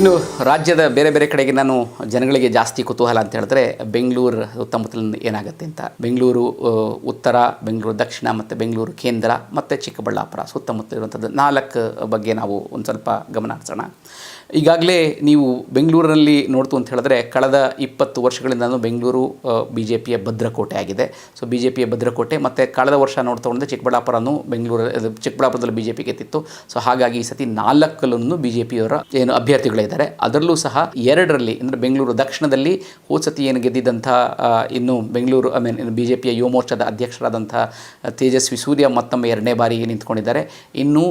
ಇನ್ನು ರಾಜ್ಯದ ಬೇರೆ ಬೇರೆ ಕಡೆಗೆ ನಾನು ಜನಗಳಿಗೆ ಜಾಸ್ತಿ ಕುತೂಹಲ ಅಂತ ಹೇಳಿದ್ರೆ ಬೆಂಗಳೂರು ಸುತ್ತಮುತ್ತಲಿನ ಏನಾಗುತ್ತೆ ಅಂತ. ಬೆಂಗಳೂರು ಉತ್ತರ, ಬೆಂಗಳೂರು ದಕ್ಷಿಣ ಮತ್ತು ಬೆಂಗಳೂರು ಕೇಂದ್ರ ಮತ್ತು ಚಿಕ್ಕಬಳ್ಳಾಪುರ ಸುತ್ತಮುತ್ತ ಇರುವಂಥದ್ದು ನಾಲ್ಕು ಬಗ್ಗೆ ನಾವು ಒಂದು ಸ್ವಲ್ಪ ಗಮನ ಹರಿಸೋಣ. ಈಗಾಗಲೇ ನೀವು ಬೆಂಗಳೂರಿನಲ್ಲಿ ನೋಡ್ತು ಅಂತ ಹೇಳಿದ್ರೆ ಕಳೆದ ಇಪ್ಪತ್ತು ವರ್ಷಗಳಿಂದಲೂ ಬೆಂಗಳೂರು ಬಿ ಜೆ ಪಿಯ ಭದ್ರಕೋಟೆ ಆಗಿದೆ. ಸೊ ಬಿ ಜೆ ಪಿಯ ಭದ್ರಕೋಟೆ ಮತ್ತು ಕಳೆದ ವರ್ಷ ನೋಡ್ತಾ ಹೋದರೆ ಚಿಕ್ಕಬಳ್ಳಾಪುರನೂ ಬೆಂಗಳೂರು ಚಿಕ್ಕಬಳ್ಳಾಪುರದಲ್ಲಿ ಬಿ ಜೆ ಪಿ ಗೆದ್ದಿತ್ತು ಸೊ ಹಾಗಾಗಿ ಈ ಸತಿ ನಾಲ್ಕಲ್ಲೂ ಬಿ ಜೆ ಪಿಯವರ ಏನು ಅಭ್ಯರ್ಥಿಗಳಿದ್ದಾರೆ ಅದರಲ್ಲೂ ಸಹ ಎರಡರಲ್ಲಿ, ಅಂದರೆ ಬೆಂಗಳೂರು ದಕ್ಷಿಣದಲ್ಲಿ ಹೋದ ಸತಿ ಏನು ಗೆದ್ದಿದ್ದಂಥ ಇನ್ನು Bengaluru, I mean B J ಪಿಯ ಯುವ ಮೋರ್ಚಾದ ಅಧ್ಯಕ್ಷರಾದಂಥ ತೇಜಸ್ವಿ ಸೂರ್ಯ ಮತ್ತೊಮ್ಮೆ ಎರಡನೇ ಬಾರಿಗೆ ನಿಂತ್ಕೊಂಡಿದ್ದಾರೆ. ಇನ್ನು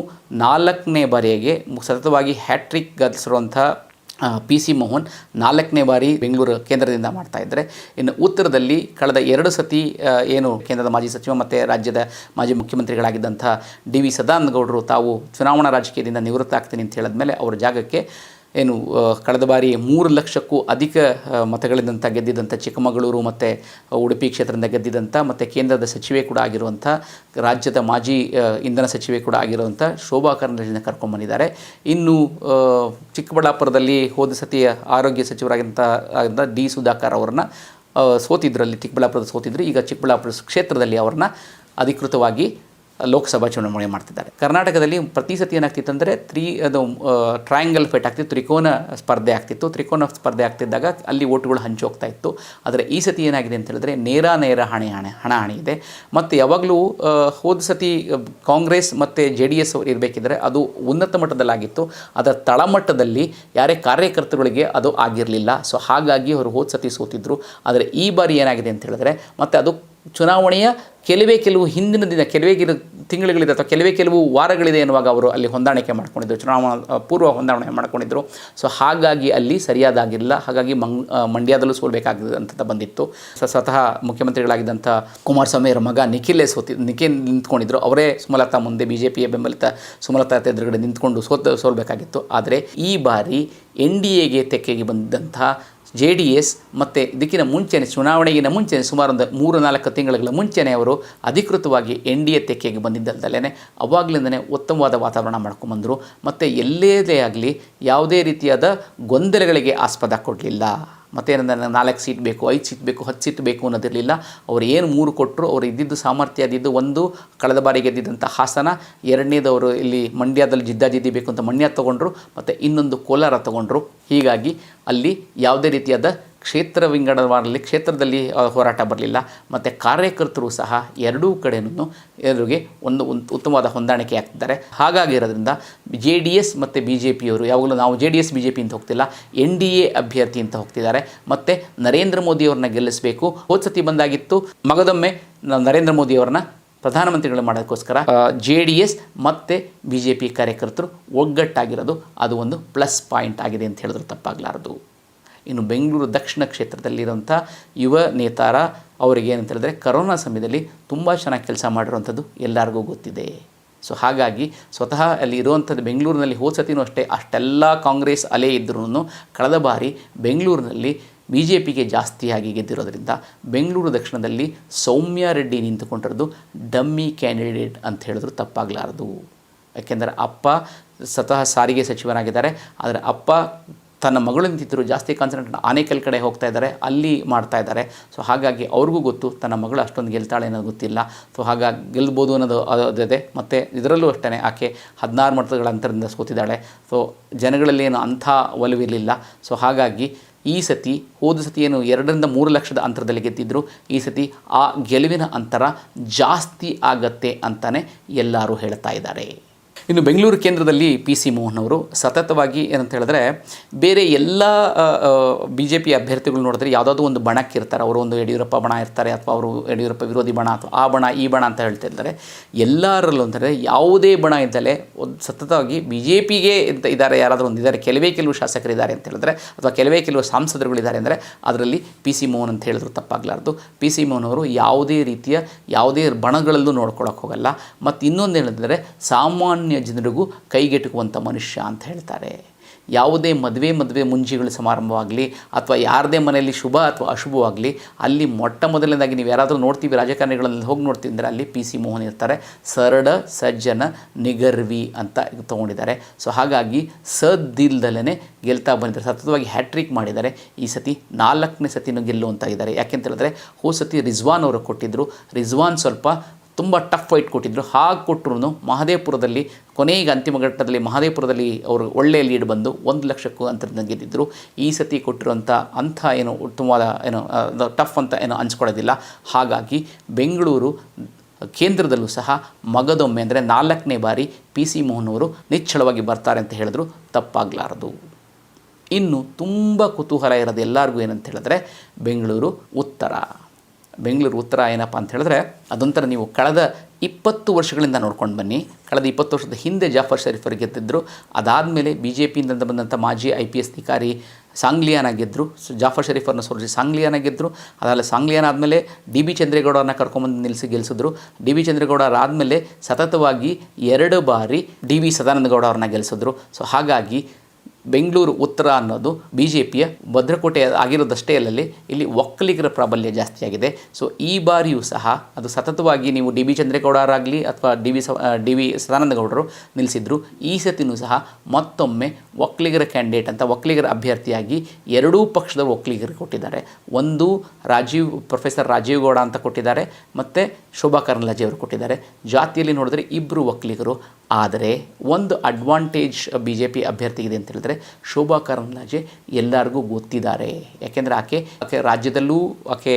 ನಾಲ್ಕನೇ ಬಾರಿಗೆ ಸತತವಾಗಿ ಹ್ಯಾಟ್ರಿಕ್ ಗಳಿಸಿರುವಂಥ ಪಿ ಸಿ ಮೋಹನ್ ನಾಲ್ಕನೇ ಬಾರಿ ಬೆಂಗಳೂರು ಕೇಂದ್ರದಿಂದ ಮಾಡ್ತಾ ಇದ್ದರೆ. ಇನ್ನು ಉತ್ತರದಲ್ಲಿ ಕಳೆದ ಎರಡು ಸತಿ ಏನು ಕೇಂದ್ರದ ಮಾಜಿ ಸಚಿವ ಮತ್ತು ರಾಜ್ಯದ ಮಾಜಿ ಮುಖ್ಯಮಂತ್ರಿಗಳಾಗಿದ್ದಂಥ ಡಿ ವಿ ಸದಾನಂದಗೌಡರು ತಾವು ಚುನಾವಣಾ ರಾಜಕೀಯದಿಂದ ನಿವೃತ್ತ ಆಗ್ತೀನಿ ಅಂತ ಹೇಳಿದ್ಮೇಲೆ ಅವರ ಜಾಗಕ್ಕೆ ಏನು ಕಳೆದ ಬಾರಿ ಮೂರು ಲಕ್ಷಕ್ಕೂ ಅಧಿಕ ಮತಗಳಿಂದಂಥ ಗೆದ್ದಿದ್ದಂಥ ಚಿಕ್ಕಮಗಳೂರು ಮತ್ತು ಉಡುಪಿ ಕ್ಷೇತ್ರದಿಂದ ಗೆದ್ದಿದ್ದಂಥ ಮತ್ತು ಕೇಂದ್ರದ ಸಚಿವೆ ಕೂಡ ಆಗಿರುವಂಥ, ರಾಜ್ಯದ ಮಾಜಿ ಇಂಧನ ಸಚಿವೆ ಕೂಡ ಆಗಿರುವಂಥ ಶೋಭಾ ಕರಂದ್ಲಾಜೆನ ಕರ್ಕೊಂಡ್ಬಂದಿದ್ದಾರೆ ಇನ್ನು ಚಿಕ್ಕಬಳ್ಳಾಪುರದಲ್ಲಿ ಹೋದ ಸತಿಯ ಆರೋಗ್ಯ ಸಚಿವರಾಗಿದ್ದಂಥ, ಆಗಿದ್ದ ಡಿ ಸುಧಾಕರ್ ಅವರನ್ನ ಸೋತಿದ್ರಲ್ಲಿ, ಚಿಕ್ಕಬಳ್ಳಾಪುರದ ಸೋತಿದ್ರು. ಈಗ ಚಿಕ್ಕಬಳ್ಳಾಪುರ ಕ್ಷೇತ್ರದಲ್ಲಿ ಅವ್ರನ್ನ ಅಧಿಕೃತವಾಗಿ ಲೋಕಸಭಾ ಚುನಾವಣೆ ಮಾಡ್ತಿದ್ದಾರೆ. ಕರ್ನಾಟಕದಲ್ಲಿ ಪ್ರತಿ ಸತಿ ಏನಾಗ್ತಿತ್ತು ಅಂದರೆ ತ್ರೀ, ಅದು ಟ್ರಯಾಂಗಲ್ ಫೈಟ್ ಆಗ್ತಿತ್ತು, ತ್ರಿಕೋನ ಸ್ಪರ್ಧೆ ಆಗ್ತಿತ್ತು. ತ್ರಿಕೋನ ಸ್ಪರ್ಧೆ ಆಗ್ತಿದ್ದಾಗ ಅಲ್ಲಿ ಓಟುಗಳು ಹಂಚಿ ಹೋಗ್ತಾ ಇತ್ತು. ಆದರೆ ಈ ಸತಿ ಏನಾಗಿದೆ ಅಂತ ಹೇಳಿದ್ರೆ ನೇರ ನೇರ ಹಣೆ ಹಣೆ ಹಣಾಹಣಿ ಇದೆ. ಮತ್ತು ಯಾವಾಗಲೂ ಹೋದ ಸತಿ ಕಾಂಗ್ರೆಸ್ ಮತ್ತು ಜೆ ಡಿ ಎಸ್ ಅವರು ಇರಬೇಕಿದ್ರೆ ಅದು ಉನ್ನತ ಮಟ್ಟದಲ್ಲಾಗಿತ್ತು. ಅದರ ತಳಮಟ್ಟದಲ್ಲಿ ಯಾರೇ ಕಾರ್ಯಕರ್ತರುಗಳಿಗೆ ಅದು ಆಗಿರಲಿಲ್ಲ. ಸೊ ಹಾಗಾಗಿ ಅವರು ಹೋದ ಸತಿ ಸೋತಿದ್ರು. ಆದರೆ ಈ ಬಾರಿ ಏನಾಗಿದೆ ಅಂತ ಹೇಳಿದ್ರೆ ಮತ್ತು ಅದು ಚುನಾವಣೆಯ ಕೆಲವೇ ಕೆಲವು ಹಿಂದಿನ ದಿನ, ಕೆಲವೇ ಕೆಲವು ತಿಂಗಳುಗಳಿದೆ ಅಥವಾ ಕೆಲವೇ ಕೆಲವು ವಾರಗಳಿದೆ ಎನ್ನುವಾಗ ಅವರು ಅಲ್ಲಿ ಹೊಂದಾಣಿಕೆ ಮಾಡ್ಕೊಂಡಿದ್ದರು ಚುನಾವಣಾ ಪೂರ್ವ ಹೊಂದಾಣಿಕೆ ಮಾಡ್ಕೊಂಡಿದ್ದರು ಸೊ ಹಾಗಾಗಿ ಅಲ್ಲಿ ಸರಿಯಾದಾಗಿಲ್ಲ. ಹಾಗಾಗಿ ಮಂಗ್ ಮಂಡ್ಯದಲ್ಲೂ ಸೋಲ್ಬೇಕಾಗಿದ್ದಂಥ ಬಂದಿತ್ತು. ಸೊ, ಸ್ವತಃ ಮುಖ್ಯಮಂತ್ರಿಗಳಾಗಿದ್ದಂಥ ಕುಮಾರಸ್ವಾಮಿ ಅವರ ಮಗ ನಿಖಿಲೇ ಸೋತಿ ನಿಖಿಲ್ ನಿಂತ್ಕೊಂಡಿದ್ರು. ಅವರೇ ಸುಮಲತಾ ಮುಂದೆ ಬಿ ಜೆ ಪಿಯ ಬೆಂಬಲಿತ ಸುಮಲತಾ ಎದುರುಗಡೆ ನಿಂತ್ಕೊಂಡು ಸೋತ, ಸೋಲ್ಬೇಕಾಗಿತ್ತು. ಆದರೆ ಈ ಬಾರಿ ಎನ್ ಡಿ ಎಗೆ ತೆಕ್ಕೆಗೆ ಬಂದಿದ್ದಂಥ ಜೆ ಡಿ ಎಸ್ ಮತ್ತು ಇದಕ್ಕಿಂತ ಮುಂಚೆನೆ ಚುನಾವಣೆಗಿನ ಮುಂಚೆನೆ ಸುಮಾರು ಒಂದು ಮೂರು ನಾಲ್ಕು ತಿಂಗಳ ಮುಂಚೆನೇ ಅವರು ಅಧಿಕೃತವಾಗಿ ಎನ್ ಡಿ ಎ ತೆಕ್ಕೆಗೆ ಬಂದಿದ್ದಲ್ದಲೇ ಅವಾಗಲಿಂದನೇ ಉತ್ತಮವಾದ ವಾತಾವರಣ ಮಾಡ್ಕೊಂಬಂದರು ಮತ್ತು ಎಲ್ಲೇದೇ ಆಗಲಿ ಯಾವುದೇ ರೀತಿಯಾದ ಗೊಂದಲಗಳಿಗೆ ಆಸ್ಪದ ಕೊಡಲಿಲ್ಲ. ಮತ್ತೇನಂದ್ರೆ ನಾಲ್ಕು ಸೀಟ್ ಬೇಕು, ಐದು ಸೀಟ್ ಬೇಕು, ಹತ್ತು ಸೀಟ್ ಬೇಕು ಅನ್ನೋದಿರಲಿಲ್ಲ. ಅವರು ಏನು ಮೂರು ಕೊಟ್ಟರು ಅವರು ಇದ್ದಿದ್ದು ಸಾಮರ್ಥ್ಯ ಅದಿದ್ದು ಒಂದು, ಕಳೆದ ಬಾರಿ ಗೆದ್ದಿದ್ದಂಥ ಹಾಸನ. ಎರಡನೇದವರು ಇಲ್ಲಿ ಮಂಡ್ಯದಲ್ಲಿ ಜಿದ್ದಾಜಿದ್ದಿ ಬೇಕು ಅಂತ ಮಂಡ್ಯ ತೊಗೊಂಡ್ರು, ಮತ್ತು ಇನ್ನೊಂದು ಕೋಲಾರ ತೊಗೊಂಡ್ರು. ಹೀಗಾಗಿ ಅಲ್ಲಿ ಯಾವುದೇ ರೀತಿಯಾದ ಕ್ಷೇತ್ರ ವಿಂಗಡವಾಗಲಿ ಕ್ಷೇತ್ರದಲ್ಲಿ ಹೋರಾಟ ಬರಲಿಲ್ಲ. ಮತ್ತು ಕಾರ್ಯಕರ್ತರು ಸಹ ಎರಡೂ ಕಡೆಯೂ ಎದುರಿಗೆ ಒಂದು ಉತ್ತಮವಾದ ಹೊಂದಾಣಿಕೆ ಆಗ್ತಿದ್ದಾರೆ. ಹಾಗಾಗಿ ಇರೋದ್ರಿಂದ ಜೆ ಡಿ ಎಸ್ ಮತ್ತು ಬಿ ಜೆ ಪಿಯವರು, ಯಾವಾಗಲೂ ನಾವು J D S, B J P ಅಂತ ಹೋಗ್ತಿಲ್ಲ, ಎನ್ ಡಿ ಎ ಅಭ್ಯರ್ಥಿ ಅಂತ ಹೋಗ್ತಿದ್ದಾರೆ. ಮತ್ತು ನರೇಂದ್ರ ಮೋದಿಯವ್ರನ್ನ ಗೆಲ್ಲಿಸಬೇಕು. ಹೋದ ಸತಿ ಬಂದಾಗಿತ್ತು. ಮಗದೊಮ್ಮೆ ನರೇಂದ್ರ ಮೋದಿಯವ್ರನ್ನ ಪ್ರಧಾನಮಂತ್ರಿಗಳು ಮಾಡೋದಕ್ಕೋಸ್ಕರ ಜೆ ಡಿ ಎಸ್ ಮತ್ತು ಬಿ ಜೆ ಪಿ ಕಾರ್ಯಕರ್ತರು ಒಗ್ಗಟ್ಟಾಗಿರೋದು ಅದು ಒಂದು ಪ್ಲಸ್ ಪಾಯಿಂಟ್ ಆಗಿದೆ ಅಂತ ಹೇಳಿದ್ರು ತಪ್ಪಾಗಲಾರದು. ಇನ್ನು ಬೆಂಗಳೂರು ದಕ್ಷಿಣ ಕ್ಷೇತ್ರದಲ್ಲಿರುವಂಥ ಯುವ ನೇತಾರ ಅವರಿಗೆ ಏನಂತ ಹೇಳಿದ್ರೆ ಕರೋನಾ ಸಮಯದಲ್ಲಿ ತುಂಬ ಚೆನ್ನಾಗಿ ಕೆಲಸ ಮಾಡಿರುವಂಥದ್ದು ಎಲ್ಲರಿಗೂ ಗೊತ್ತಿದೆ. ಸೊ ಹಾಗಾಗಿ ಸ್ವತಃ ಅಲ್ಲಿ ಇರುವಂಥದ್ದು ಬೆಂಗಳೂರಿನಲ್ಲಿ ಹೋದ ಸತಿನೂ ಅಷ್ಟೇ, ಅಷ್ಟೆಲ್ಲ ಕಾಂಗ್ರೆಸ್ ಅಲೆ ಇದ್ರೂ ಕಳೆದ ಬಾರಿ ಬೆಂಗಳೂರಿನಲ್ಲಿ ಬಿ ಜೆ ಪಿಗೆ ಜಾಸ್ತಿಯಾಗಿ ಗೆದ್ದಿರೋದ್ರಿಂದ ಬೆಂಗಳೂರು ದಕ್ಷಿಣದಲ್ಲಿ ಸೌಮ್ಯ ರೆಡ್ಡಿ ನಿಂತುಕೊಂಡಿರೋದು ಡಮ್ಮಿ ಕ್ಯಾಂಡಿಡೇಟ್ ಅಂತ ಹೇಳಿದ್ರು ತಪ್ಪಾಗಲಾರದು. ಯಾಕೆಂದರೆ ಅಪ್ಪ ಸ್ವತಃ ಸಾರಿಗೆ ಸಚಿವರಾಗಿದ್ದಾರೆ, ಆದರೆ ಅಪ್ಪ ತನ್ನ ಮಗಳು ನಿಂತಿದ್ದರು ಜಾಸ್ತಿ ಕಾನ್ಸಂಟ್ರೇಟ್ ಆನೇಕಲ್ ಕಡೆ ಹೋಗ್ತಾ ಇದ್ದಾರೆ, ಅಲ್ಲಿ ಮಾಡ್ತಾ ಇದ್ದಾರೆ. ಸೊ ಹಾಗಾಗಿ ಅವ್ರಿಗೂ ಗೊತ್ತು ತನ್ನ ಮಗಳು ಅಷ್ಟೊಂದು ಗೆಲ್ತಾಳೆ ಅನ್ನೋದು ಗೊತ್ತಿಲ್ಲ. ಸೊ ಹಾಗಾಗಿ ಗೆಲ್ಬೋದು ಅನ್ನೋದು ಅದಿದೆ ಮತ್ತು ಇದರಲ್ಲೂ ಅಷ್ಟೇ ಆಕೆ ಹದಿನಾರು ಮತಗಳ ಅಂತರದಿಂದ ಸೋತಿದ್ದಾಳೆ. ಸೊ ಜನಗಳಲ್ಲಿ ಏನು ಅಂಥ ಒಲವಿರಲಿಲ್ಲ. ಸೊ ಹಾಗಾಗಿ ಈ ಸತಿ, ಹೋದ ಸತಿ ಏನು ಎರಡರಿಂದ ಮೂರು ಲಕ್ಷದ ಅಂತರದಲ್ಲಿ ಗೆದ್ದಿದ್ದರು ಈ ಸತಿ ಆ ಗೆಲುವಿನ ಅಂತರ ಜಾಸ್ತಿ ಆಗತ್ತೆ ಅಂತಲೇ ಎಲ್ಲರೂ ಹೇಳ್ತಾ ಇದ್ದಾರೆ. ಇನ್ನು ಬೆಂಗಳೂರು ಕೇಂದ್ರದಲ್ಲಿ ಪಿ ಸಿ ಮೋಹನ್ ಅವರು. ಸತತವಾಗಿ ಏನಂತ ಹೇಳಿದ್ರೆ ಬೇರೆ ಎಲ್ಲ ಬಿ ಜೆ ಪಿ ಅಭ್ಯರ್ಥಿಗಳು ನೋಡಿದ್ರೆ ಯಾವುದಾದ್ರು ಒಂದು ಬಣಕ್ಕಿರ್ತಾರೆ ಅವರು ಒಂದು ಯಡಿಯೂರಪ್ಪ ಬಣ ಇರ್ತಾರೆ ಅಥವಾ ಅವರು ಯಡಿಯೂರಪ್ಪ ವಿರೋಧಿ ಬಣ ಅಥವಾ ಆ ಬಣ, ಈ ಬಣ ಅಂತ ಹೇಳ್ತಾ ಇದ್ದಾರೆ. ಎಲ್ಲರಲ್ಲೂ ಅಂದರೆ ಯಾವುದೇ ಬಣ ಇದ್ದಲೇ ಒಂದು, ಸತತವಾಗಿ ಬಿ ಜೆ ಪಿಗೆ ಅಂತ ಇದ್ದಾರೆ ಯಾರಾದರೂ ಒಂದು ಇದ್ದಾರೆ. ಕೆಲವೇ ಕೆಲವು ಶಾಸಕರಿದ್ದಾರೆ ಅಂತ ಹೇಳಿದ್ರೆ ಅಥವಾ ಕೆಲವೇ ಕೆಲವು ಸಂಸದರುಗಳಿದ್ದಾರೆ ಅಂದರೆ ಅದರಲ್ಲಿ ಪಿ ಸಿ ಮೋಹನ್ ಅಂತ ಹೇಳಿದ್ರು ತಪ್ಪಾಗಲಾರ್ದು. ಪಿ ಸಿ ಮೋಹನ್ ಅವರು ಯಾವುದೇ ರೀತಿಯ ಯಾವುದೇ ಬಣಗಳಲ್ಲೂ ನೋಡ್ಕೊಳಕ್ಕೆ ಹೋಗಲ್ಲ. ಮತ್ತು ಇನ್ನೊಂದು ಹೇಳಿದ್ರೆ ಸಾಮಾನ್ಯ ಜನರಿಗೂ ಕೈಗೆಟುಕುವಂಥ ಮನುಷ್ಯ ಅಂತ ಹೇಳ್ತಾರೆ. ಯಾವುದೇ ಮದುವೆ ಮದುವೆ ಮುಂಜಿಗಳ ಸಮಾರಂಭವಾಗಲಿ ಅಥವಾ ಯಾರದೇ ಮನೆಯಲ್ಲಿ ಶುಭ ಅಥವಾ ಅಶುಭವಾಗಲಿ, ಅಲ್ಲಿ ಮೊಟ್ಟ ಮೊದಲನೇದಾಗಿ ನೀವು ಯಾರಾದರೂ ನೋಡ್ತೀವಿ, ರಾಜಕಾರಣಿಗಳಲ್ಲಿ ಹೋಗಿ ನೋಡ್ತೀವಿ ಅಂದರೆ ಅಲ್ಲಿ ಪಿ ಸಿ ಮೋಹನ್ ಇರ್ತಾರೆ. ಸರಳ ಸಜ್ಜನ, ನಿಗರ್ವಿ ಅಂತ ತೊಗೊಂಡಿದ್ದಾರೆ. ಸೊ ಹಾಗಾಗಿ ಸದ್ದಿಲ್ದಲೇ ಗೆಲ್ತಾ ಬಂದಿದ್ದಾರೆ. ಸತತವಾಗಿ ಹ್ಯಾಟ್ರಿಕ್ ಮಾಡಿದ್ದಾರೆ. ಈ ಸತಿ ನಾಲ್ಕನೇ ಸತಿನೂ ಗೆಲ್ಲುವಂತಾಗಿದ್ದಾರೆ. ಯಾಕೆಂತ ಹೇಳಿದ್ರೆ ಹೋ ಸತಿ ರಿಜ್ವಾನ್ ಅವರು ಕೊಟ್ಟಿದ್ದರು ರಿಜ್ವಾನ್ ಸ್ವಲ್ಪ ತುಂಬ ಟಫ್ ಫೈಟ್ ಕೊಟ್ಟಿದ್ದರು ಹಾಗೆ ಕೊಟ್ಟರು ಮಹದೇವಪುರದಲ್ಲಿ ಕೊನೆಗೆ ಅಂತಿಮ ಘಟ್ಟದಲ್ಲಿ ಮಹದೇವಪುರದಲ್ಲಿ ಅವರು ಒಳ್ಳೆಯ ಲೀಡ್ ಬಂದು ಒಂದು ಲಕ್ಷಕ್ಕೂ ಅಂತರದಿಂದ ಗೆದ್ದಿದ್ದರು ಈ ಸತಿ ಕೊಟ್ಟಿರುವಂಥ ಅಂಥ ಏನು ಉತ್ತಮವಾದ ಏನು ಟಫ್ ಅಂತ ಏನು ಅನ್ಸ್ಕೊಳ್ಳೋದಿಲ್ಲ ಹಾಗಾಗಿ ಬೆಂಗಳೂರು ಕೇಂದ್ರದಲ್ಲೂ ಸಹ ಮಗದೊಮ್ಮೆ ಅಂದರೆ ನಾಲ್ಕನೇ ಬಾರಿ ಪಿ ಸಿ ಮೋಹನ್ ಅವರು ನಿಚ್ಚಳವಾಗಿ ಬರ್ತಾರೆ ಅಂತ ಹೇಳಿದ್ರು. ತಪ್ಪಾಗಲಾರದು. ಇನ್ನು ತುಂಬ ಕುತೂಹಲ ಇರೋದು ಎಲ್ಲರಿಗೂ ಏನಂತ ಹೇಳಿದ್ರೆ ಬೆಂಗಳೂರು ಉತ್ತರ. ಬೆಂಗಳೂರು ಉತ್ತರ ಏನಪ್ಪ ಅಂತ ಹೇಳಿದ್ರೆ ಅದೊಂಥರ ನೀವು ಕಳೆದ ಇಪ್ಪತ್ತು ವರ್ಷಗಳಿಂದ ನೋಡ್ಕೊಂಡು ಬನ್ನಿ. ಕಳೆದ ಇಪ್ಪತ್ತು ವರ್ಷದ ಹಿಂದೆ ಜಾಫರ್ ಶರೀಫರ್ ಗೆದ್ದಿದ್ದರು ಅದಾದಮೇಲೆ ಬಿ ಜೆ ಪಿಯಿಂದ ಬಂದಂಥ ಮಾಜಿ ಐ ಪಿ ಎಸ್ ಅಧಿಕಾರಿ ಸಾಂಗ್ಲಿಯಾನ ಗೆದ್ದರು ಸೊ ಜಾಫರ್ ಶರೀಫರ್ನ ಸೋಲಿಸಿ ಸಾಂಗ್ಲಿಯಾನ ಗೆದ್ದರು ಅದಾದ ಸಾಂಗ್ಲಿಯಾನ ಆದಮೇಲೆ ಡಿ ಬಿ ಚಂದ್ರೇಗೌಡರನ್ನ ಕರ್ಕೊಂಬಂದು ನಿಲ್ಲಿಸಿ ಗೆಲ್ಲಿಸಿದ್ರು ಡಿ ಬಿ ಚಂದ್ರೇಗೌಡರಾದಮೇಲೆ ಸತತವಾಗಿ ಎರಡು ಬಾರಿ ಡಿ ವಿ ಸದಾನಂದ ಗೌಡ ಅವ್ರನ್ನ ಗೆಲ್ಲಿಸಿದ್ರು ಸೊ ಹಾಗಾಗಿ ಬೆಂಗಳೂರು ಉತ್ತರ ಅನ್ನೋದು ಬಿ ಜೆ ಪಿಯ ಭದ್ರಕೋಟೆ ಆಗಿರೋದಷ್ಟೇ ಅಲ್ಲಲ್ಲಿ ಇಲ್ಲಿ ಒಕ್ಕಲಿಗರ ಪ್ರಾಬಲ್ಯ ಜಾಸ್ತಿಯಾಗಿದೆ ಸೊ ಈ ಬಾರಿಯೂ ಸಹ ಅದು ಸತತವಾಗಿ ನೀವು ಡಿ ಬಿ ಚಂದ್ರೇಗೌಡರಾಗಲಿ ಅಥವಾ ಡಿ ವಿ ಸ ಡಿ ವಿ ಸದಾನಂದ ಗೌಡರು ನಿಲ್ಲಿಸಿದ್ರು ಈ ಸತಿನೂ ಸಹ ಮತ್ತೊಮ್ಮೆ ಒಕ್ಕಲಿಗರ ಕ್ಯಾಂಡಿಡೇಟ್ ಅಂತ ಒಕ್ಕಲಿಗರ ಅಭ್ಯರ್ಥಿಯಾಗಿ ಎರಡೂ ಪಕ್ಷದ ಒಕ್ಕಲಿಗರು ಕೊಟ್ಟಿದ್ದಾರೆ. ಒಂದು ರಾಜೀವ್ ಪ್ರೊಫೆಸರ್ ರಾಜೀವ್ ಗೌಡ ಅಂತ ಕೊಟ್ಟಿದ್ದಾರೆ, ಮತ್ತು ಶೋಭಾ ಕರ್ನಲಾಜಿ ಅವರು ಕೊಟ್ಟಿದ್ದಾರೆ. ಜಾತಿಯಲ್ಲಿ ನೋಡಿದ್ರೆ ಇಬ್ಬರು ಒಕ್ಕಲಿಗರು ಆದರೆ ಒಂದು ಅಡ್ವಾಂಟೇಜ್ ಬಿ ಜೆ ಪಿ ಅಭ್ಯರ್ಥಿಗಿದೆ ಅಂತ ಹೇಳಿದ್ರೆ ಶೋಭಾ ಕರಂದ್ಲಾಜೆ ಎಲ್ಲರಿಗೂ ಗೊತ್ತಿದ್ದಾರೆ. ಯಾಕೆಂದರೆ ಆಕೆ ಆಕೆ ರಾಜ್ಯದಲ್ಲೂ ಆಕೆ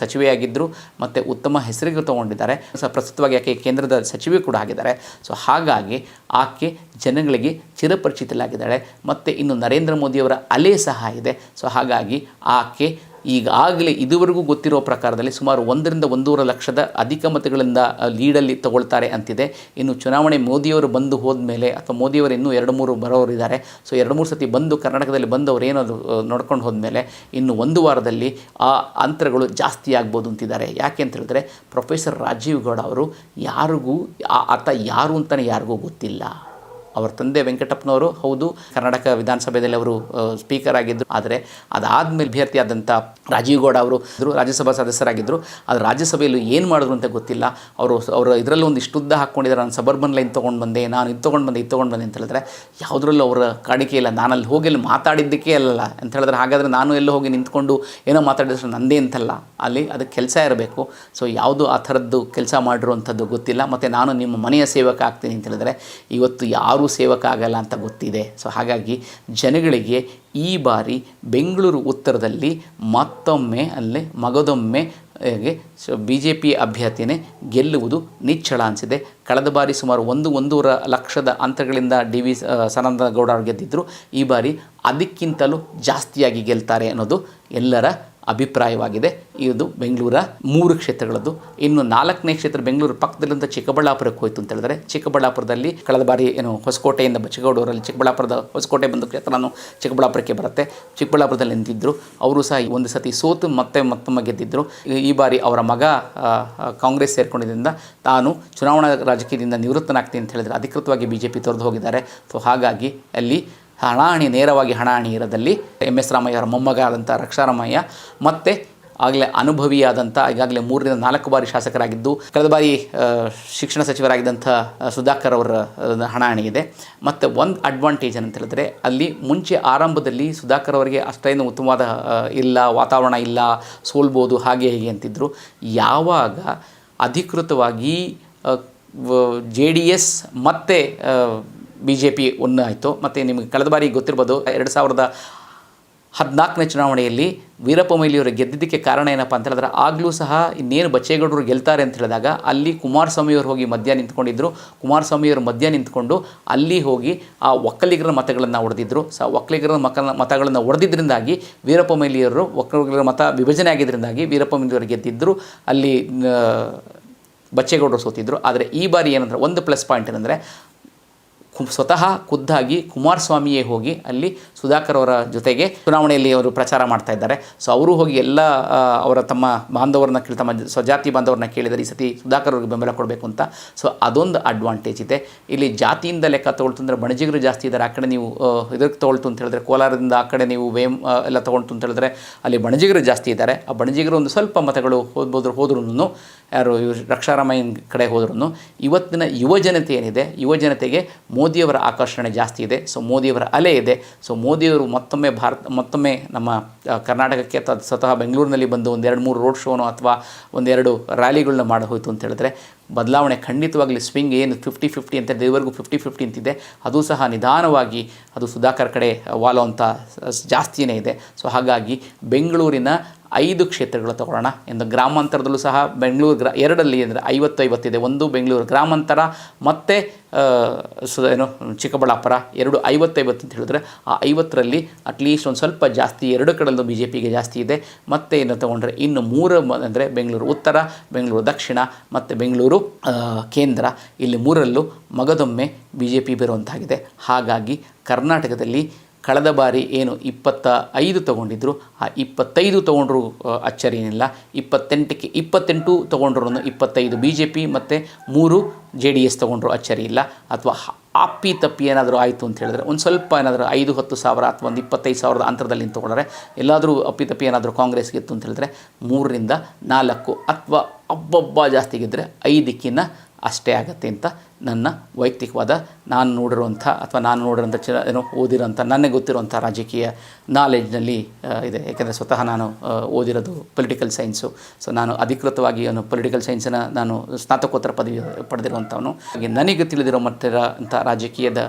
ಸಚಿವೆಯಾಗಿದ್ದರು ಮತ್ತು ಉತ್ತಮ ಹೆಸರಿಗೆ ತಗೊಂಡಿದ್ದಾರೆ. ಸೊ ಪ್ರಸ್ತುತವಾಗಿ ಆಕೆ ಕೇಂದ್ರದ ಸಚಿವೆ ಕೂಡ ಆಗಿದ್ದಾರೆ. ಸೊ ಹಾಗಾಗಿ ಆಕೆ ಜನಗಳಿಗೆ ಚಿರಪರಿಚಿತಲಾಗಿದ್ದಾಳೆ ಮತ್ತು ಇನ್ನು ನರೇಂದ್ರ ಮೋದಿಯವರ ಅಲೆ ಸಹ ಇದೆ. ಸೊ ಹಾಗಾಗಿ ಆಕೆ ಈಗಾಗಲೇ ಇದುವರೆಗೂ ಗೊತ್ತಿರೋ ಪ್ರಕಾರದಲ್ಲಿ ಸುಮಾರು ಒಂದರಿಂದ ಒಂದೂವರೆ ಲಕ್ಷದ ಅಧಿಕ ಮತಗಳಿಂದ ಲೀಡಲ್ಲಿ ತಗೊಳ್ತಾರೆ ಅಂತಿದೆ. ಇನ್ನು ಚುನಾವಣೆ ಮೋದಿಯವರು ಬಂದು ಹೋದ ಮೇಲೆ ಅಥವಾ ಮೋದಿಯವರು ಇನ್ನೂ ಎರಡು ಮೂರು ಬರೋರಿದ್ದಾರೆ ಸೊ, ಎರಡು ಮೂರು ಸತಿ ಬಂದು ಕರ್ನಾಟಕದಲ್ಲಿ ಬಂದವರು ಅವ್ರು ಏನದು ನೋಡ್ಕೊಂಡು ಹೋದ್ಮೇಲೆ ಇನ್ನು ಒಂದು ವಾರದಲ್ಲಿ ಆ ಅಂತರಗಳು ಜಾಸ್ತಿ ಆಗ್ಬೋದು ಅಂತಿದ್ದಾರೆ. ಯಾಕೆ ಅಂತ ಹೇಳಿದ್ರೆ ಪ್ರೊಫೆಸರ್ ರಾಜೀವ್ ಗೌಡ ಅವರು ಯಾರಿಗೂ ಆತ ಯಾರು ಅಂತಲೇ ಯಾರಿಗೂ ಗೊತ್ತಿಲ್ಲ. ಅವರ ತಂದೆ ವೆಂಕಟಪ್ಪನವರು, ಹೌದು, ಕರ್ನಾಟಕ ವಿಧಾನಸಭೆಯಲ್ಲಿ ಅವರು ಸ್ಪೀಕರ್ ಆಗಿದ್ದರು ಆದರೆ ಅದಾದಮೇಲೆ ಅಭ್ಯರ್ಥಿಯಾದಂಥ ರಾಜೀವ್ ಗೌಡ ಅವರು ರಾಜ್ಯಸಭಾ ಸದಸ್ಯರಾಗಿದ್ದರು ಅದು ರಾಜ್ಯಸಭೆಯಲ್ಲಿ ಏನು ಮಾಡಿದ್ರು ಅಂತ ಗೊತ್ತಿಲ್ಲ. ಅವರು ಅವರು ಇದರಲ್ಲಿ ಒಂದು ಇಷ್ಟುದ್ದ ಹಾಕ್ಕೊಂಡಿದ್ದಾರೆ ನಾನು ಸಬರ್ಬನ್ ಲೈನ್ ತೊಗೊಂಡು ಬಂದೆ, ನಾನು ಇದು ತೊಗೊಂಡು ಬಂದೆ, ಇದು ತೊಗೊಂಡು ಬಂದೆ ಅಂತ ಹೇಳಿದ್ರೆ ಯಾವುದ್ರಲ್ಲೂ ಅವರ ಕಾಣಿಕೆ ಇಲ್ಲ. ನಾನು ಅಲ್ಲಿ ಹೋಗಿ ಅಲ್ಲಿ ಮಾತಾಡಿದ್ದಕ್ಕೆ ಅಲ್ಲ ಅಂತ ಹೇಳಿದ್ರೆ ಹಾಗಾದರೆ ನಾನು ಎಲ್ಲೋ ಹೋಗಿ ನಿಂತ್ಕೊಂಡು ಏನೋ ಮಾತಾಡಿದ್ರೆ ನಂದೇ ಅಂತಲ್ಲ. ಅಲ್ಲಿ ಅದಕ್ಕೆ ಕೆಲಸ ಇರಬೇಕು. ಸೊ ಯಾವುದು ಆ ಥರದ್ದು ಕೆಲಸ ಮಾಡಿರುವಂಥದ್ದು ಗೊತ್ತಿಲ್ಲ. ಮತ್ತು ನಾನು ನಿಮ್ಮ ಮನೆಯ ಸೇವಕ ಆಗ್ತೀನಿ ಅಂತ ಹೇಳಿದ್ರೆ ಇವತ್ತು ಯಾರೂ ಸೇವಕ ಆಗಲ್ಲ ಅಂತ ಗೊತ್ತಿದೆ. ಸೊ ಹಾಗಾಗಿ ಜನಗಳಿಗೆ ಈ ಬಾರಿ ಬೆಂಗಳೂರು ಉತ್ತರದಲ್ಲಿ ಮತ್ತೊಮ್ಮೆ ಅಲ್ಲೇ ಮಗದೊಮ್ಮೆ ಸೊ ಬಿ ಜೆ ಪಿ ಅಭ್ಯರ್ಥಿನೇ ಗೆಲ್ಲುವುದು ನಿಚ್ಚಳ ಅನಿಸಿದೆ. ಕಳೆದ ಬಾರಿ ಸುಮಾರು ಒಂದು, ಒಂದೂವರೆ ಲಕ್ಷದ ಅಂತರಗಳಿಂದ ಡಿ ವಿ ಸನಂದ ಗೌಡ ಗೆದ್ದಿದ್ದರು ಈ ಬಾರಿ ಅದಕ್ಕಿಂತಲೂ ಜಾಸ್ತಿಯಾಗಿ ಗೆಲ್ತಾರೆ ಅನ್ನೋದು ಎಲ್ಲರ ಅಭಿಪ್ರಾಯವಾಗಿದೆ. ಇದು ಬೆಂಗಳೂರ ಮೂರು ಕ್ಷೇತ್ರಗಳದ್ದು. ಇನ್ನು ನಾಲ್ಕನೇ ಕ್ಷೇತ್ರ ಬೆಂಗಳೂರು ಪಕ್ಕದಲ್ಲಿಂದ ಚಿಕ್ಕಬಳ್ಳಾಪುರಕ್ಕೆ ಹೋಯಿತು ಅಂತ ಹೇಳಿದ್ರೆ, ಚಿಕ್ಕಬಳ್ಳಾಪುರದಲ್ಲಿ ಕಳೆದ ಬಾರಿ ಏನು ಹೊಸಕೋಟೆಯಿಂದ ಚಿಕ್ಕಗೌಡೂರಲ್ಲಿ ಚಿಕ್ಕಬಳ್ಳಾಪುರದ ಹೊಸಕೋಟೆ ಬಂದು ಕ್ಷೇತ್ರನೂ ಚಿಕ್ಕಬಳ್ಳಾಪುರಕ್ಕೆ ಬರುತ್ತೆ. ಚಿಕ್ಕಬಳ್ಳಾಪುರದಲ್ಲಿ ನಿಂತಿದ್ದರು ಅವರು ಸಹ ಒಂದು ಸತಿ ಸೋತು ಮತ್ತೆ ಮತ್ತೊಮ್ಮೆ ಗೆದ್ದಿದ್ದರು ಈ ಬಾರಿ ಅವರ ಮಗ ಕಾಂಗ್ರೆಸ್ ಸೇರ್ಕೊಂಡಿದ್ದರಿಂದ ತಾನು ಚುನಾವಣಾ ರಾಜಕೀಯದಿಂದ ನಿವೃತ್ತನಾಗ್ತೀನಿ ಅಂತ ಹೇಳಿದರೆ ಅಧಿಕೃತವಾಗಿ ಬಿ ಜೆ ಪಿ ತೊರೆದು ಹೋಗಿದ್ದಾರೆ. ಸೊ ಹಾಗಾಗಿ ಅಲ್ಲಿ ಹಣಾಹಣಿ, ನೇರವಾಗಿ ಹಣಾಹಣಿ ಇರದಲ್ಲಿ ಎಂ ಎಸ್ ರಾಮಯ್ಯ ಅವರ ಮೊಮ್ಮಗ ಆದಂಥ ರಕ್ಷಾರಾಮಯ್ಯ ಮತ್ತು ಆಗಲೇ ಅನುಭವಿಯಾದಂಥ, ಈಗಾಗಲೇ ಮೂರರಿಂದ ನಾಲ್ಕು ಬಾರಿ ಶಾಸಕರಾಗಿದ್ದು, ಕಳೆದ ಬಾರಿ ಶಿಕ್ಷಣ ಸಚಿವರಾಗಿದ್ದಂಥ ಸುಧಾಕರ್ ಅವರ ಹಣಾಣಿ ಇದೆ. ಮತ್ತು ಒಂದು ಅಡ್ವಾಂಟೇಜ್ ಅಂತ ಹೇಳಿದ್ರೆ, ಅಲ್ಲಿ ಮುಂಚೆ ಆರಂಭದಲ್ಲಿ ಸುಧಾಕರ್ ಅವರಿಗೆ ಅಷ್ಟೇನು ಉತ್ತಮವಾದ ಇಲ್ಲ, ವಾತಾವರಣ ಇಲ್ಲ, ಸೋಲ್ಬೋದು, ಹಾಗೆ ಹೀಗೆ ಅಂತಿದ್ರು. ಯಾವಾಗ ಅಧಿಕೃತವಾಗಿ ಜೆ ಡಿ ಎಸ್ ಮತ್ತು ಬಿ ಜೆ ಪಿ ಆಯಿತು ಮತ್ತು ನಿಮಗೆ ಕಳೆದ ಬಾರಿ ಗೊತ್ತಿರ್ಬೋದು, ಎರಡು ಸಾವಿರದ ಹದಿನಾಲ್ಕನೇ ಚುನಾವಣೆಯಲ್ಲಿ ವೀರಪ್ಪ ಮೊಯ್ಲಿಯವರು ಗೆದ್ದಿದ್ದಕ್ಕೆ ಕಾರಣ ಏನಪ್ಪ ಅಂತ ಹೇಳಿದ್ರೆ, ಆಗಲೂ ಸಹ ಇನ್ನೇನು ಬಚ್ಚೇಗೌಡರು ಗೆಲ್ತಾರೆ ಅಂತ ಹೇಳಿದಾಗ ಅಲ್ಲಿ ಕುಮಾರಸ್ವಾಮಿಯವರು ಹೋಗಿ ಮಧ್ಯ ನಿಂತ್ಕೊಂಡಿದ್ರು. ಕುಮಾರಸ್ವಾಮಿಯವರು ಮಧ್ಯ ನಿಂತ್ಕೊಂಡು ಅಲ್ಲಿ ಹೋಗಿ ಆ ಒಕ್ಕಲಿಗರ ಮತಗಳನ್ನು ಹೊಡೆದಿದ್ರು ಸ ಒಕ್ಕಲಿಗರ ಮಕ ಮತಗಳನ್ನು ಹೊಡೆದಿದ್ದರಿಂದಾಗಿ ವೀರಪ್ಪ ಮೊಯ್ಲಿಯವರು ಒಕ್ಕಲಿಗರ ಮತ ವಿಭಜನೆ ಆಗಿದ್ದರಿಂದಾಗಿ ವೀರಪ್ಪ ಮೊಯ್ಲಿಯವರು ಗೆದ್ದಿದ್ದರು ಅಲ್ಲಿ ಬಚ್ಚೇಗೌಡರು ಸೋತಿದ್ರು. ಆದರೆ ಈ ಬಾರಿ ಏನಂದ್ರೆ, ಒಂದು ಪ್ಲಸ್ ಪಾಯಿಂಟ್ ಏನಂದರೆ ಸ್ವತಃ ಖುದ್ದಾಗಿ ಕುಮಾರಸ್ವಾಮಿಯೇ ಹೋಗಿ ಅಲ್ಲಿ ಸುಧಾಕರ್ ಅವರ ಜೊತೆಗೆ ಚುನಾವಣೆಯಲ್ಲಿ ಅವರು ಪ್ರಚಾರ ಮಾಡ್ತಾ ಇದ್ದಾರೆ. ಸೊ ಅವರು ಹೋಗಿ ಎಲ್ಲ ಅವರ ತಮ್ಮ ಬಾಂಧವರನ್ನ ಕೇಳಿ, ತಮ್ಮ ಸ್ವಜಾತಿ ಬಾಂಧವರನ್ನ ಕೇಳಿದರೆ ಈ ಸತಿ ಸುಧಾಕರ್ ಅವ್ರಿಗೆ ಬೆಂಬಲ ಕೊಡಬೇಕು ಅಂತ. ಸೊ ಅದೊಂದು ಅಡ್ವಾಂಟೇಜ್ ಇದೆ. ಇಲ್ಲಿ ಜಾತಿಯಿಂದ ಲೆಕ್ಕ ತಗೊಳ್ತು ಅಂದರೆ ಬಣಜಿಗರು ಜಾಸ್ತಿ ಇದ್ದಾರೆ. ಆ ಕಡೆ ನೀವು ಇದಕ್ಕೆ ತೊಗೊಳ್ತು ಅಂತ ಹೇಳಿದ್ರೆ ಕೋಲಾರದಿಂದ ಆ ಕಡೆ ನೀವು ವೇಮ್ ಎಲ್ಲ ತೊಗೊಳ್ತು ಅಂತ ಹೇಳಿದ್ರೆ ಅಲ್ಲಿ ಬಣಜಿಗರು ಜಾಸ್ತಿ ಇದ್ದಾರೆ. ಆ ಬಣಜಿಗರು ಒಂದು ಸ್ವಲ್ಪ ಮತಗಳು ಹೋದ್ಬೋದ್ರು ಹೋದ್ರೂ ಯಾರು ಇವರು ರಕ್ಷಾರಾಮಯ್ಯನ ಕಡೆ ಹೋದ್ರೂ ಇವತ್ತಿನ ಯುವ ಜನತೆ ಏನಿದೆ, ಯುವ ಜನತೆಗೆ ಮೋದಿಯವರ ಆಕರ್ಷಣೆ ಜಾಸ್ತಿ ಇದೆ ಸೊ ಮೋದಿಯವರ ಅಲೆ ಇದೆ ಸೊ ಮೋದಿಯವರು ಮತ್ತೊಮ್ಮೆ ಭಾರತ, ಮತ್ತೊಮ್ಮೆ ನಮ್ಮ ಕರ್ನಾಟಕಕ್ಕೆ ತ, ಸ್ವತಃ ಬೆಂಗಳೂರಿನಲ್ಲಿ ಬಂದು ಒಂದೆರಡು ಮೂರು ರೋಡ್ ಶೋನೋ ಅಥವಾ ಒಂದೆರಡು ರ್ಯಾಲಿಗಳನ್ನ ಮಾಡಿ ಹೋಯಿತು ಅಂತ ಹೇಳಿದ್ರೆ ಬದಲಾವಣೆ ಖಂಡಿತವಾಗಲಿ ಸ್ವಿಂಗ್ ಏನು ಫಿಫ್ಟಿ ಫಿಫ್ಟಿ ಅಂತ ಇದುವರೆಗೂ ಫಿಫ್ಟಿ ಫಿಫ್ಟಿ ಅಂತಿದೆ. ಅದು ಸಹ ನಿಧಾನವಾಗಿ ಅದು ಸುಧಾಕರ್ ಕಡೆ ವಾಲೋ ಅಂತ ಜಾಸ್ತಿಯೇ ಇದೆ. ಸೊ ಹಾಗಾಗಿ ಬೆಂಗಳೂರಿನ ಐದು ಕ್ಷೇತ್ರಗಳು ತಗೊಳ್ಳೋಣ ಎಂದು ಗ್ರಾಮಾಂತರದಲ್ಲೂ ಸಹ ಬೆಂಗಳೂರು ಗ್ರಾ ಎರಡಲ್ಲಿ ಅಂದರೆ ಐವತ್ತು ಐವತ್ತಿದೆ ಒಂದು ಬೆಂಗಳೂರು ಗ್ರಾಮಾಂತರ, ಮತ್ತು ಸು, ಏನು, ಚಿಕ್ಕಬಳ್ಳಾಪುರ, ಎರಡು ಐವತ್ತೈವತ್ತು ಅಂತ ಹೇಳಿದ್ರೆ ಆ ಐವತ್ತರಲ್ಲಿ ಅಟ್ಲೀಸ್ಟ್ ಒಂದು ಸ್ವಲ್ಪ ಜಾಸ್ತಿ, ಎರಡು ಕಡೆಯಲ್ಲೂ ಬಿ ಜೆ ಪಿಗೆ ಜಾಸ್ತಿ ಇದೆ. ಮತ್ತು ಏನು ತೊಗೊಂಡ್ರೆ ಇನ್ನು ಮೂರು ಅಂದರೆ ಬೆಂಗಳೂರು ಉತ್ತರ, ಬೆಂಗಳೂರು ದಕ್ಷಿಣ, ಮತ್ತು ಬೆಂಗಳೂರು ಕೇಂದ್ರ. ಇಲ್ಲಿ ಮೂರರಲ್ಲೂ ಮಗದೊಮ್ಮೆ ಬಿ ಜೆ ಪಿ ಬರುವಂತಾಗಿದೆ. ಹಾಗಾಗಿ ಕರ್ನಾಟಕದಲ್ಲಿ ಕಳೆದ ಬಾರಿ ಏನು ಇಪ್ಪತ್ತ ಐದು ತೊಗೊಂಡಿದ್ರು ಆ ಇಪ್ಪತ್ತೈದು ತೊಗೊಂಡ್ರು ಆ, ಅಚ್ಚರಿ ಏನಿಲ್ಲ ಇಪ್ಪತ್ತೆಂಟಕ್ಕೆ ಇಪ್ಪತ್ತೆಂಟು ತೊಗೊಂಡ್ರು ಇಪ್ಪತ್ತೈದು ಬಿ ಜೆ ಪಿ ಮತ್ತು ಮೂರು ಜೆ ಡಿ ಎಸ್ ತೊಗೊಂಡ್ರು ಅಚ್ಚರಿ ಇಲ್ಲ. ಅಥವಾ ಅಪ್ಪಿ ತಪ್ಪಿ ಏನಾದರೂ ಆಯಿತು ಅಂತ ಹೇಳಿದ್ರೆ ಒಂದು ಸ್ವಲ್ಪ ಏನಾದರೂ ಐದು ಹತ್ತು ಸಾವಿರ ಅಥವಾ ಒಂದು ಇಪ್ಪತ್ತೈದು ಸಾವಿರದ ಅಂತರದಲ್ಲಿ ತೊಗೊಂಡ್ರೆ ಎಲ್ಲಾದರೂ ಅಪ್ಪಿ ತಪ್ಪಿ ಏನಾದರೂ ಕಾಂಗ್ರೆಸ್ಗೆ ಇತ್ತು ಅಂತ ಹೇಳಿದ್ರೆ ಮೂರರಿಂದ ನಾಲ್ಕು ಅಥವಾ ಅಬ್ಬಬ್ಬ ಜಾಸ್ತಿ ಗೆದ್ದರೆ ಐದಕ್ಕಿಂತ ಅಷ್ಟೇ ಆಗತ್ತೆ ಅಂತ ನನ್ನ ವೈಯಕ್ತಿಕವಾದ ನಾನು ನೋಡಿರುವಂಥ ಅಥವಾ ನಾನು ನೋಡಿರೋಂಥ ಚ ಏನೋ ಓದಿರೋಂಥ ನನಗೆ ಗೊತ್ತಿರುವಂಥ ರಾಜಕೀಯ ನಾಲೆಡ್ಜ್ನಲ್ಲಿ ಇದೆ. ಏಕೆಂದರೆ ಸ್ವತಃ ನಾನು ಓದಿರೋದು ಪೊಲಿಟಿಕಲ್ ಸೈನ್ಸು ಸೊ ನಾನು ಅಧಿಕೃತವಾಗಿ ಏನು ಪೊಲಿಟಿಕಲ್ ಸೈನ್ಸನ್ನು ನಾನು ಸ್ನಾತಕೋತ್ತರ ಪದವಿ ಪಡೆದಿರುವಂಥವನು. ಹಾಗೆ ನನಗೆ ತಿಳಿದಿರೋ ಮಟ್ಟಿರ ಅಂಥ ರಾಜಕೀಯದ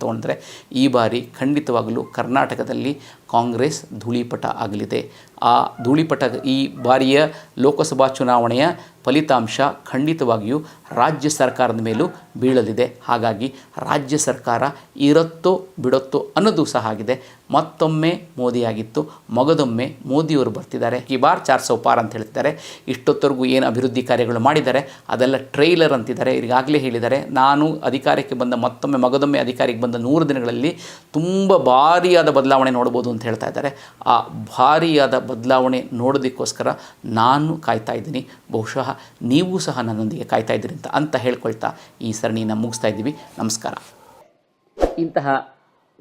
ತೊಗೊಂಡ್ರೆ ಈ ಬಾರಿ ಖಂಡಿತವಾಗಲೂ ಕರ್ನಾಟಕದಲ್ಲಿ ಕಾಂಗ್ರೆಸ್ ಧೂಳಿಪಟ ಆಗಲಿದೆ. ಆ ಧೂಳಿಪಟ ಈ ಬಾರಿಯ ಲೋಕಸಭಾ ಚುನಾವಣೆಯ ಫಲಿತಾಂಶ ಖಂಡಿತವಾಗಿಯೂ ರಾಜ್ಯ ಸರ್ಕಾರದ ಮೇಲೂ ಬೀಳಲಿದೆ. ಹಾಗಾಗಿ ರಾಜ್ಯ ಸರ್ಕಾರ ಇರುತ್ತೋ ಬಿಡುತ್ತೋ ಅನ್ನೋದು ಸಹ ಆಗಿದೆ. ಮತ್ತೊಮ್ಮೆ ಮೋದಿಯಾಗಿತ್ತು. ಮಗದೊಮ್ಮೆ ಮೋದಿಯವರು ಬರ್ತಿದ್ದಾರೆ. ಈ ಬಾರ್ ಚಾರ್ ಸೌ ಪಾರ್ ಅಂತ ಹೇಳ್ತಿದ್ದಾರೆ. ಇಷ್ಟೊತ್ತವರೆಗೂ ಏನು ಅಭಿವೃದ್ಧಿ ಕಾರ್ಯಗಳು ಮಾಡಿದ್ದಾರೆ, ಅದೆಲ್ಲ ಟ್ರೈಲರ್ ಅಂತಿದ್ದಾರೆ. ಈಗಾಗಲೇ ಹೇಳಿದ್ದಾರೆ, ನಾನು ಅಧಿಕಾರಕ್ಕೆ ಬಂದ ಮತ್ತೊಮ್ಮೆ ಮಗದೊಮ್ಮೆ ಅಧಿಕಾರಕ್ಕೆ ಬಂದ ನೂರು ದಿನಗಳಲ್ಲಿ ತುಂಬ ಭಾರಿಯಾದ ಬದಲಾವಣೆ ನೋಡ್ಬೋದು ಅಂತ ಹೇಳ್ತಾ ಇದ್ದಾರೆ. ಆ ಭಾರಿಯಾದ ಬದಲಾವಣೆ ನೋಡೋದಕ್ಕೋಸ್ಕರ ನಾನು ಕಾಯ್ತಾ ಇದ್ದೀನಿ. ಬಹುಶಃ ನೀವು ಸಹ ನನ್ನೊಂದಿಗೆ ಕಾಯ್ತಾ ಇದ್ದೀರಿ ಅಂತ ಅಂತ ಹೇಳ್ಕೊಳ್ತಾ ಈ ಸರಣಿಯನ್ನು ಮುಗಿಸ್ತಾ ಇದ್ದೀವಿ. ನಮಸ್ಕಾರ. ಇಂತಹ